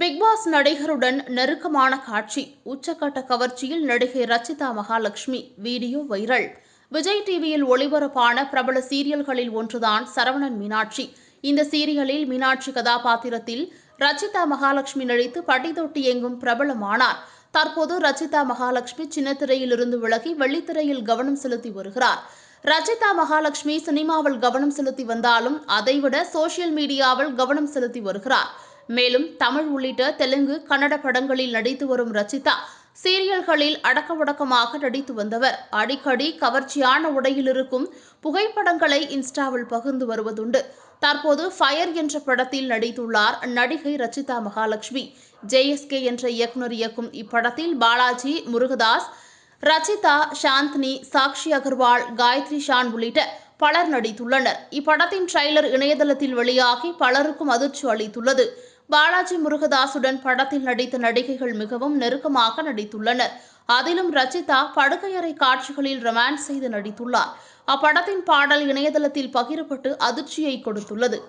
Bigg Boss நடிகருடன் நெருக்கமான காட்சி. உச்சக்கட்ட கவர்ச்சியில் நடிகை ரச்சிதா மகாலட்சுமி. Video viral. விஜய் டிவியில் ஒளிபரப்பான பிரபல சீரியல்களில் ஒன்றுதான் சரவணன் மீனாட்சி. இந்த சீரியலில் மீனாட்சி கதாபாத்திரத்தில் ரச்சிதா மகாலட்சுமி நடித்து பட்டிதொட்டி எங்கும் பிரபலமானார். தற்போது ரச்சிதா மகாலட்சுமி சின்னத்திரையிலிருந்து விலகி வெள்ளித்திரையில் கவனம் செலுத்தி வருகிறார். ரச்சிதா மகாலட்சுமி சினிமாவில் கவனம் செலுத்தி வந்தாலும் அதைவிட சோசியல் மீடியாவில் கவனம் செலுத்தி வருகிறார். மேலும் தமிழ் உள்ளிட்ட தெலுங்கு கன்னட படங்களில் நடித்து வரும் ரச்சிதா சீரியல்களில் அடக்கமுடக்கமாக நடித்து வந்தவர். அடிக்கடி கவர்ச்சியான உடையில் இருக்கும் புகைப்படங்களை இன்ஸ்டாவில் பகிர்ந்து வருவதுண்டு. தற்போது ஃபயர் என்ற படத்தில் நடித்துள்ளார் நடிகை ரச்சிதா மகாலட்சுமி. ஜேஎஸ்கே என்ற இயக்குனர் இயக்கும் இப்படத்தில் பாலாஜி முருகதாஸ் ரச்சிதா சாந்தினி சாக்ஷி அகர்வால் காயத்ரி ஷான் உள்ளிட்ட பலர் நடித்துள்ளனர். இப்படத்தின் ட்ரைலர் இணையதளத்தில் வெளியாகி பலருக்கும் அதிர்ச்சி அளித்துள்ளது. பாலாஜி முருகதாசுடன் படத்தில் நடித்த நடிகைகள் மிகவும் நெருக்கமாக நடித்துள்ளனர். அதிலும் ரச்சிதா படுக்கையறை காட்சிகளில் ரொமான்ஸ் செய்து நடித்துள்ளார். அப்படத்தின் பாடல் இணையதளத்தில் பகிரப்பட்டு அதிர்ச்சியை கொடுத்துள்ளது.